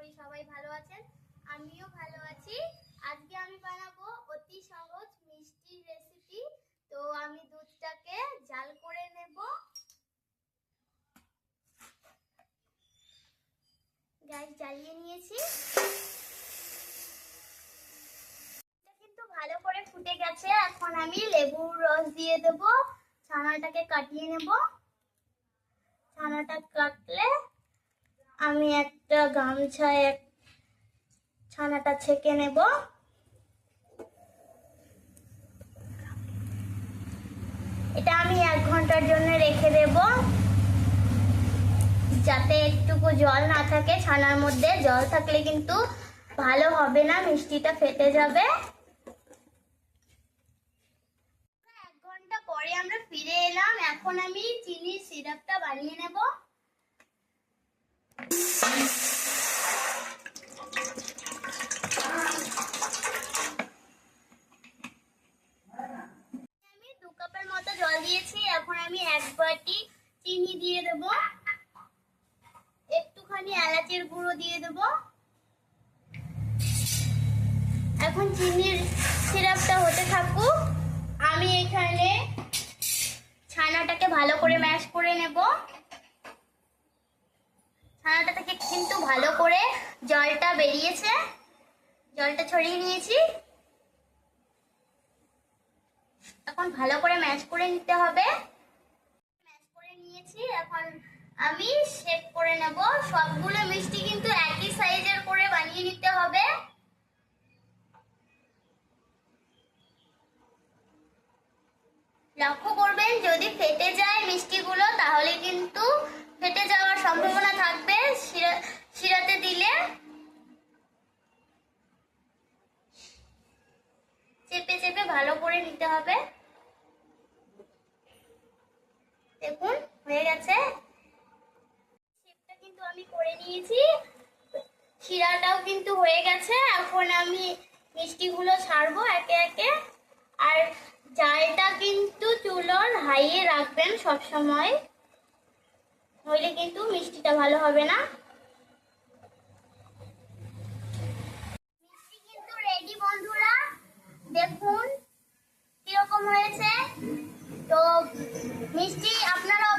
করি, সবাই ভালো আছেন? আমিও ভালো আছি। আজকে আমি বানাবো অতি সহজ মিষ্টি রেসিপি তো আমি দুধটাকে জাল করে নেব। গ্যাস জ্বালিয়ে নিয়েছি। কিন্তু ভালো করে ফুটে গেছে। এখন আমি লেবুর রস দিয়ে দেব। ছানাটাকে কাটিয়ে নেব। ছানাটা কাটলে আমি একটা গামছায় এক ছানাটা ছেঁকে নেব। এটা আমি এক ঘণ্টার জন্য রেখে দেব। যাতে একটুকু জল না থাকে ছানার মধ্যে। জল থাকলে কিন্তু ভালো হবে না, মিষ্টিটা ফেটে যাবে। এক ঘণ্টা পরে আমরা ফিরে এলাম। এখন আমি চিনির সিরাপটা বানিয়ে নেব আমি দু কাপের মতো জল দিয়েছি, এখন আমি এক বাটি চিনি দিয়ে দেব। একটুখানি এলাচের গুঁড়ো দিয়ে দেব। এখন চিনির সিরাপটা হতে থাকুক, আমি এখানে ছানাটাকে ভালো করে ম্যাশ করে নেব। ছানাটা থেকে কিন্তু ভালো করে জলটা বেরিয়েছে, জলটা ছড়িয়ে নিয়েছি। এখন ভালো করে ম্যাশ করে নিতে হবে। ম্যাশ করে নিয়েছি, এখন আমি শেপ করে নেব। সবগুলো মিষ্টি কিন্তু একই সাইজের করে বানিয়ে নিতে হবে। লক্ষ্য করবেন, যদি ফেটে যায় মিষ্টিগুলো, তাহলে কিন্তু ফেটে যাওয়ার সম্ভাবনা থাকবে শিরা- শিরাতে দিলে। চেপে চেপে ভালো করে নিতে হবে। দেখুন, হয়ে গেছে। কিন্তু আমি করে নিয়েছি। শিরাটাও কিন্তু হয়ে গেছে। এখন আমি মিষ্টিগুলো ছাড়বো একে একে। আর জালটা কিন্তু চুলোর হাইয়ে রাখবেন সব সময় নইলে কিন্তু মিষ্টিটা ভালো হবে না। মিষ্টি কিন্তু রেডি বন্ধুরা। দেখুন, কীরকম হয়েছে। তো মিষ্টি খাবেন